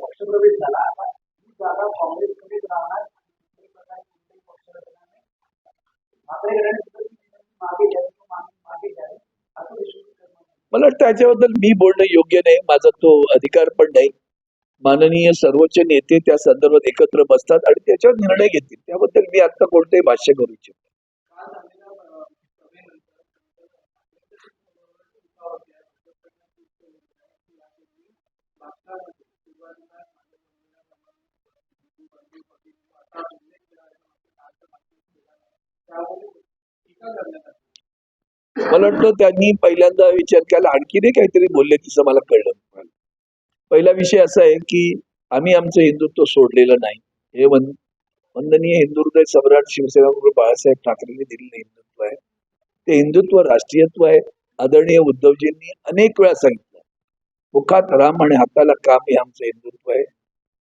पक्षप्रवेश झाला आता ही जागा काँग्रेसमध्येच राहणार मला त्याच्याबद्दल मी बोलणं योग्य नाही. माझा तो अधिकार पण नाही. माननीय सर्वोच्च नेते त्या संदर्भात एकत्र बसतात आणि त्याच्यावर निर्णय घेतील. त्याबद्दल मी आता कोणतंही भाष्य करू इच्छितो मला वाटतं त्यांनी पहिल्यांदा विचार केला. आणखीनही काहीतरी बोलले तिचं मला कळलं. पहिला विषय असा आहे की आम्ही आमचं हिंदुत्व सोडलेलं नाही. हे वन- वंदनीय हिंदू सम्राट शिवसेना बाळासाहेब ठाकरेंनी दिलेलं हिंदुत्व आहे. ते हिंदुत्व राष्ट्रीयत्व आहे. आदरणीय उद्धवजींनी अनेक वेळा सांगितलं. मुखात राम आणि हाताला काम हे आमचं हिंदुत्व आहे.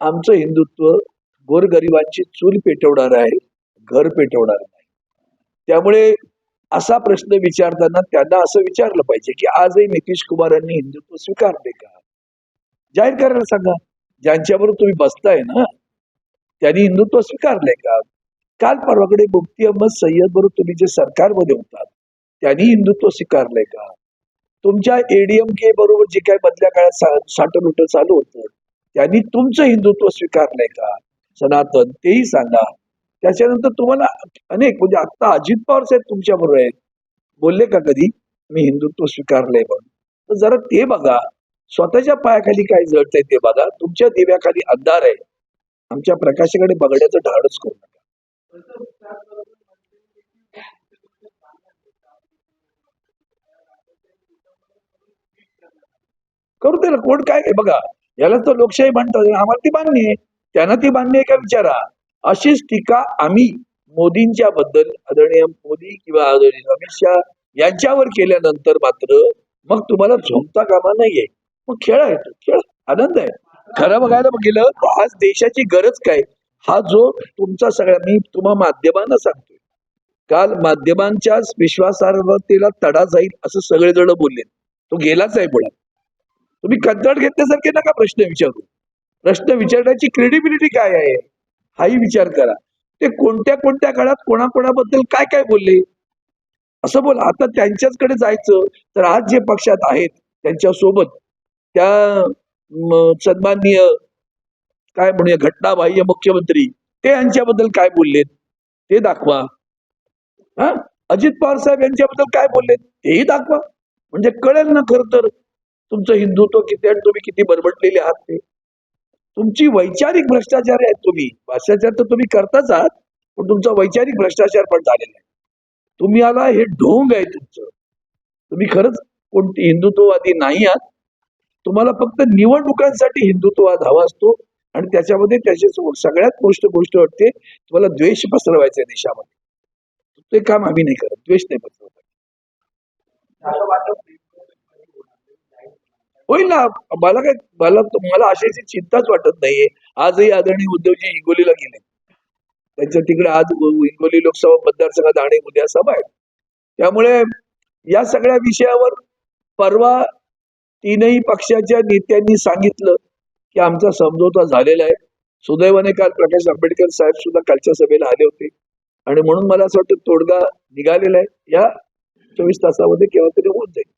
आमचं हिंदुत्व गोरगरिबांची चूल पेटवणार आहे घर पेटवणार नाही. त्यामुळे असा प्रश्न विचारताना त्यांना असं विचारलं पाहिजे की आजही नितीश कुमारांनी हिंदुत्व स्वीकारले का? जाहीर करायला सांगा. ज्यांच्याबरोबर तुम्ही बसताय ना त्यांनी हिंदुत्व स्वीकारले का? काल परवाकडे मुफ्ती अहमद सय्यद बरोबर तुम्ही जे सरकारमध्ये होतात त्यांनी हिंदुत्व स्वीकारले का? तुमच्या एडीएम के बरोबर जे काही मधल्या काळात सा- साठवणूक चालू होतं त्यांनी तुमचं हिंदुत्व स्वीकारलंय का? सनातन तेही सांगा. त्याच्यानंतर तुम्हाला अनेक म्हणजे आता अजित पवार साहेब तुमच्या बरोबर आहेत. बोलले का कधी? मी हिंदुत्व स्वीकारलंय म्हणून. तर जरा ते बघा. स्वतःच्या पायाखाली काय जळतंय ते बघा. तुमच्या दिव्याखाली अंधार आहे. आमच्या प्रकाशाकडे बघण्याचं धाडस करू नका. करू दे ना कोण काय बघा याला तर लोकशाही म्हणतात आम्हाला ती मान्य आहे. त्यांना ती मान्य आहे का विचारा? अशीच टीका आम्ही मोदींच्या बद्दल आदरणीय मोदी किंवा आदरणीय अमित शहा यांच्यावर केल्यानंतर मात्र मग तुम्हाला झोंबता कामा नाहीये. मग खेळ आहे तो खेळ आनंद आहे. खरं बघायला गेलं तर आज देशाची गरज काय? हा जो तुमचा सगळ्या मी तुम्हा माध्यमांना सांगतोय. काल माध्यमांच्या विश्वासार्हतेला तडा जाईल असं सगळेजण बोलले. तो गेलाच आहे पुढे. तुम्ही कंत्राट घेतल्यासारखे नका प्रश्न विचारू. प्रश्न विचारण्याची क्रेडिबिलिटी काय आहे? हाही विचार करा. ते कोणत्या कोणत्या काळात कोणाकोणाबद्दल काय काय बोलले? असं बोला आता त्यांच्याचकडे जायचं तर आज जे पक्षात आहेत त्यांच्यासोबत त्या सन्माननीय काय म्हणूया घटनाबाह्य मुख्यमंत्री ते यांच्याबद्दल काय बोललेत? ते दाखवा. हा? अजित पवार साहेब यांच्याबद्दल काय बोललेत? तेही दाखवा. म्हणजे कळेल ना खर तर तुमचं हिंदुत्व किती आणि तुम्ही किती बरबटलेले आहात ते. तुमची वैचारिक भ्रष्टाचार आहेत तुम्ही. भ्रष्टाचार तर तुम्ही करताच आहात पण तुमचा वैचारिक भ्रष्टाचार पण झालेला आहे. तुम्ही आला हे ढोंग आहे तुमचं. तुम्ही खरंच कोणती हिंदुत्ववादी नाही आहात तुम्हाला फक्त निवडणुकांसाठी हिंदुत्ववाद हवा असतो आणि त्याच्यामध्ये त्याचे सगळ्यात गोष्ट गोष्ट वाटते तुम्हाला द्वेष पसरवायचा देशामध्ये. ते काम आम्ही नाही करत द्वेष नाही पसरवत. होईल ना मला काय मला मला अशाची चिंताच वाटत नाहीये. आजही आदरणीय उद्धवजी हिंगोलीला गेले. त्यांच्या तिकडे आज हिंगोली लोकसभा मतदारसंघात आणि उद्या सभा आहे. त्यामुळे या सगळ्या विषयावर परवा तीनही पक्षाच्या नेत्यांनी सांगितलं की आमचा समझोता झालेला आहे. सुदैवाने काल प्रकाश आंबेडकर साहेब सुद्धा कालच्या सभेला आले होते. आणि म्हणून मला असं वाटतं तोडगा निघालेला आहे. या चोवीस तासामध्ये केव्हा तरी होऊन जाईल.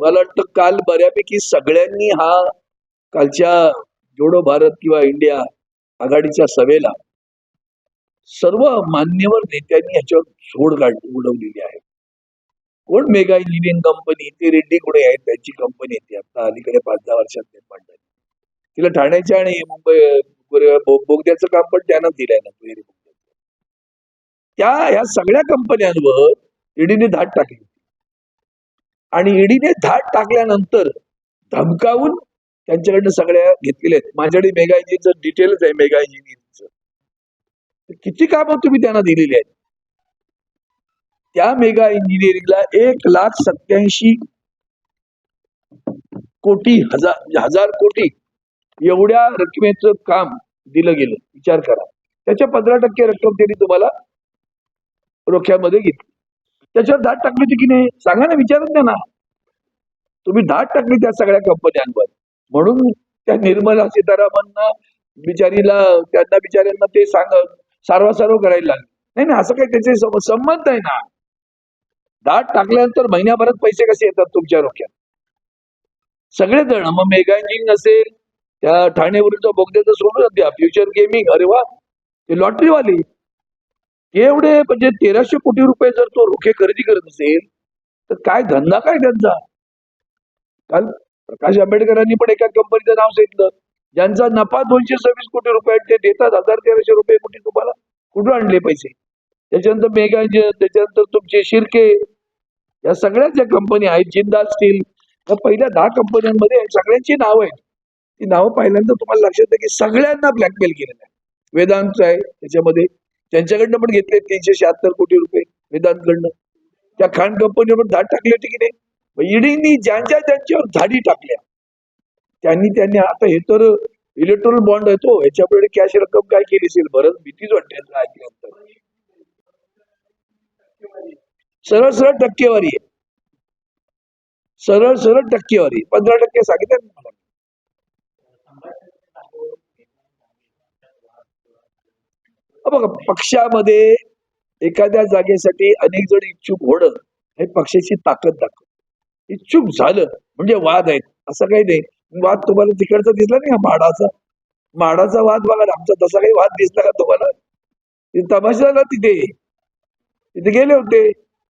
मला वाटतं काल बऱ्यापैकी सगळ्यांनी हा कालच्या जोडो भारत किंवा इंडिया आघाडीच्या सभेला सर्व मान्यवर नेत्यांनी याच्यावर सोड काढ उडवलेली आहे. कोण मेगा इंजिनिअरिंग कंपनी ते रेड्डी कुठे आहेत त्यांची कंपनी येते आता अलीकडे पाच दहा वर्षात निर्माण झाली. तिला ठाण्याच्या आणि मुंबई बोगद्याचं काम पण त्यांना दिलंय ना दुहेरी त्या ह्या सगळ्या कंपन्यांवर ईडीने धाड टाकली आणि ईडीने धाड टाकल्यानंतर धमकावून त्यांच्याकडनं सगळ्या घेतलेल्या आहेत. माझ्याकडे मेगा इंजिनचं डिटेलच आहे मेगा इंजिनिअरिंगचं किती कामं तुम्ही त्यांना दिलेली आहेत? त्या मेगा इंजिनिअरिंगला एक लाख सत्याऐंशी कोटी हजार म्हणजे हजार कोटी एवढ्या रकमेचं काम दिलं गेलं. विचार करा. त्याच्या पंधरा टक्के रक्कम त्यांनी तुम्हाला रोख्यामध्ये घेतली. त्याच्यावर दाट टाकली होती की नाही? सांगा ना विचारत नाही ना. तुम्ही दाट टाकली त्या सगळ्या कंपन्यांवर म्हणून त्या निर्मला सीतारामनना बिचारीला त्यांना बिचाऱ्यांना ते सांगत सारवासारव करायला लागले. नाही ना असं काही त्याचे संबंध आहे ना. दाट टाकल्यानंतर महिन्याभरात पैसे कसे येतात तुमच्या रोख्यात सगळेजण मग मेगा असेल त्या ठाणेवरचं बोगद्याचं सोडून द्या फ्युचर गेमिंग अरे वा ते लॉटरीवाली. एवढे म्हणजे तेराशे कोटी रुपये जर तो रोखे खरेदी करत असेल तर काय धंदा काय त्यांचा काल प्रकाश आंबेडकरांनी पण एका कंपनीचं नाव सांगितलं. ज्यांचा नफा दोनशे सव्वीस कोटी रुपये ते देतात हजार तेराशे रुपये कोटी तुम्हाला कुठून आणले पैसे? त्याच्यानंतर मेगा त्याच्यानंतर तुमचे शिर्के या सगळ्या ज्या कंपनी आहेत जिंदाल स्टील या पहिल्या दहा कंपन्यांमध्ये सगळ्यांची नावं आहेत. ती नावं पाहिल्यानंतर तुम्हाला लक्षात येतं की सगळ्यांना ब्लॅकमेल केलेलं आहे. वेदांत आहे त्याच्यामध्ये त्यांच्याकडनं पण घेतले तीनशे शहात्तर कोटी रुपये वेदांतकडनं. त्या खाण कंपनीवर धाड टाकली होती की नाही? ईडीनी ज्यांच्या ज्यांच्यावर धाडी टाकल्या त्यांनी त्यांनी आता हे तर इलेक्ट्रॉनिक बॉन्ड आहे तो कॅश रक्कम काय केली असेल? बरंच भीतीच वाटते ऐकल्यानंतर सरळ सरळ टक्केवारी आहे. सरळ सरळ टक्केवारी पंधरा टक्के सांगितलं मला बघा पक्षामध्ये एखाद्या जागेसाठी अनेक जण इच्छुक होणं हे पक्षाची ताकद दाखव इच्छुक झालं. म्हणजे वाद आहेत असं काही नाही. वाद तुम्हाला तिकडचा दिसला नाही का? माडाचा. माडाचा वाद बघा ना, आमचा तसा काही वाद दिसला का तुम्हाला? तमाशा ना तिथे. तिथे गेले होते.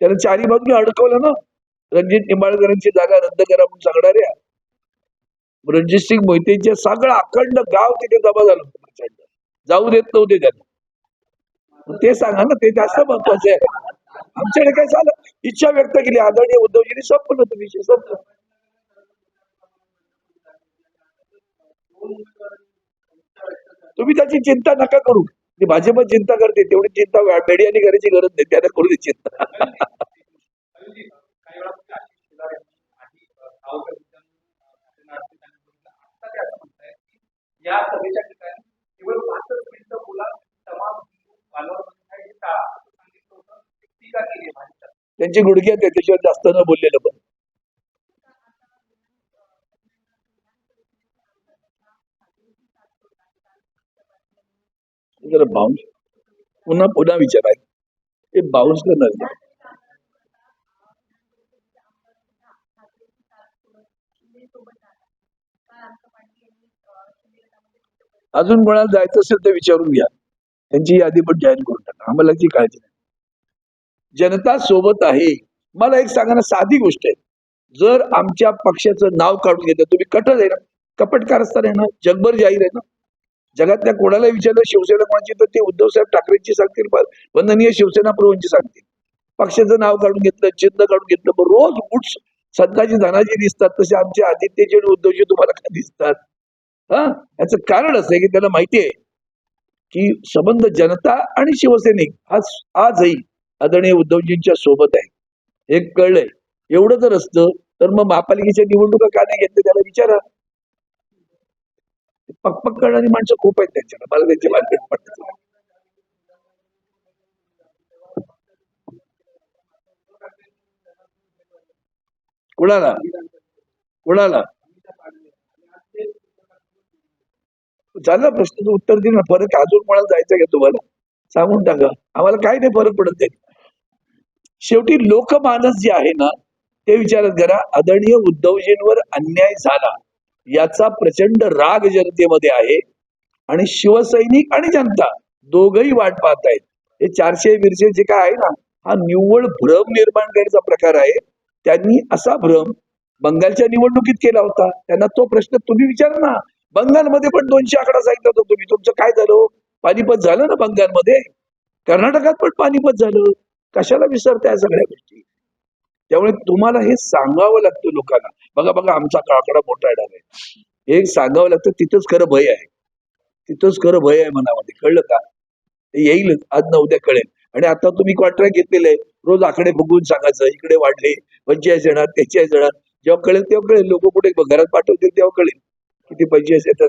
त्याला चारी बाजूने अडकवलं ना. रणजित निंबाळकरांची जागा रद्द करा म्हणून सांगणाऱ्या. रणजित सिंग मोहितेचे सगळं अखंड गाव तिथे जमा झालं होतं जाऊ देत नव्हते त्यांना. ते सांगा ना. ते जास्त महत्वाचं आहे. आमच्याकडे काय झालं? इच्छा व्यक्त केली. आदरणीय उद्धवजींनी संपलं होतं विषय संपलं. तुम्ही त्याची चिंता नका करू. ती भाजप चिंता करते. तेवढी चिंता मीडियाने करायची गरज नाही. त्याला करू दे चिंता. या सभेच्या तुम्ही आशिष शेलार यांनी आणि सावकर विद्यान आता ते असं म्हणताय की या सभेच्या ठिकाणी केवळ पाचच मिनिटं बोला तमाम बालवार हे टाळा असं सांगितलं होतं टीका केली आहे भाजपच्या त्यांची गुडघ्यात आहे त्याच्यावर जास्त न बोललेलं पण. जरा बाउन्स पुन्हा पुन्हा विचाराय ते बाउन्स करणार अजून कोणाला जायचं असेल तर विचारून घ्या. त्यांची यादी पण जाहीर करून टाका. आम्हाला ती काळजी नाही. जनता सोबत आहे. मला एक सांगा ना साधी गोष्ट आहे. जर आमच्या पक्षाचं नाव काढून घेतलं तुम्ही कट आहे ना? कपट कारस्थान आहे ना? जगभर जाहीर आहे ना? जगातल्या कोणाला विचारलं शिवसेना कोणाची? तर ते उद्धव साहेब ठाकरेंची सांगतील वंदनीय शिवसेना प्रभूंची सांगतील. पक्षाचं नाव काढून घेतलं चिन्ह काढून घेतलं मग रोज उठ संताजी धनाजी दिसतात तसे आमचे आदित्यजी आणि उद्धवजी तुम्हाला का दिसतात? हा? याचं कारण असं आहे की त्याला माहिती आहे की संबंध जनता आणि शिवसैनिक हा आजही आदरणीय उद्धवजींच्या सोबत आहे. हे कळलंय. एवढं जर असतं तर मग महापालिकेच्या निवडणुका का नाही घेतल्या त्याला विचारा. पकपक करणारी माणसं खूप आहेत त्यांच्याकडे. मला त्यांची मार्केट पडते. कुणाला? कुणाला? झाला प्रश्नाचं उत्तर दिलं ना फरक अजून कोणाला जायचं का तुम्हाला? सांगून टाका. आम्हाला काही नाही फरक पडत त्याने शेवटी लोकमानस जे आहे ना ते विचारात करा आदरणीय उद्धवजींवर अन्याय झाला याचा प्रचंड राग जनतेमध्ये आहे आणि शिवसैनिक आणि जनता दोघही वाट पाहत आहेत हे चारशे बिरशे जे काय आहे ना हा निव्वळ भ्रम निर्माण करण्याचा प्रकार आहे. त्यांनी असा भ्रम बंगालच्या निवडणुकीत केला होता. त्यांना तो प्रश्न तुम्ही विचारा ना. बंगालमध्ये पण दोनशे आकडा सांगितला होता तुम्ही. तुमचं काय झालं? पानिपत झालं ना बंगालमध्ये? कर्नाटकात पण पानिपत झालं. कशाला विसरता या सगळ्या गोष्टी? त्यामुळे तुम्हाला हे सांगावं लागतं लोकांना. बघा बघा आमचा काकडा मोठा आहे. हे सांगावं लागतं तिथंच खरं भय आहे. तिथंच खरं भय आहे मनामध्ये. कळलं का? ते आज ना उद्या कळेल. आणि आता तुम्ही कॉन्ट्रॅक्ट घेतलेले रोज आकडे बघून सांगायचं इकडे वाढले पंचेचाळीस येणार तेचाळीस येणार. जेव्हा कळेल तेव्हा कळेल. लोक कुठे घरात पाठवतील तेव्हा कळेल. किती पंचेचाळीस येतात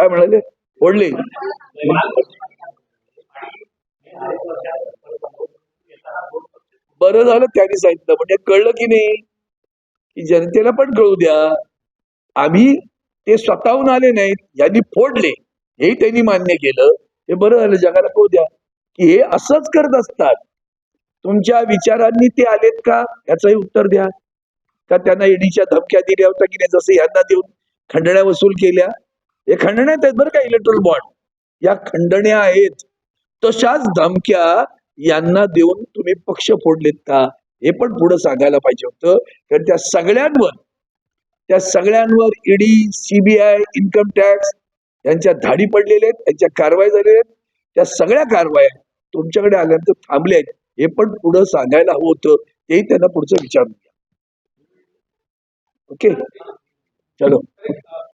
काय म्हणाले? ओढले. बरं झालं त्यांनी सांगितलं. म्हणजे कळलं की नाही? की जनतेला पण कळू द्या. आम्ही ते स्वतःहून आले नाहीत. यांनी फोडले. हे त्यांनी मान्य केलं. हे बरं झालं. जगाला कळू द्या. की हे असंच करत असतात. तुमच्या विचारांनी ते आलेत का? याचंही उत्तर द्या. का त्यांना ईडीच्या धमक्या दिल्या होत्या की नाही? जसं यांना देऊन खंडण्या वसूल केल्या. हे खंडण्यात आहेत बरं का इलेक्ट्रॉल बॉन्ड या खंडण्या आहेत. तशाच धमक्या यांना देऊन तुम्ही पक्ष फोडलेत का? हे पण पुढे सांगायला पाहिजे होतं. कारण त्या सगळ्यांवर त्या सगळ्यांवर ईडी सीबीआय इन्कम टॅक्स यांच्या धाडी पडलेल्या आहेत त्यांच्या कारवाई झालेल्या आहेत. त्या सगळ्या कारवाया तुमच्याकडे आल्यानंतर थांबल्या आहेत. हे पण पुढं सांगायला हवं होतं. तेही त्यांना पुढचं विचारून घ्या. ओके? चलो.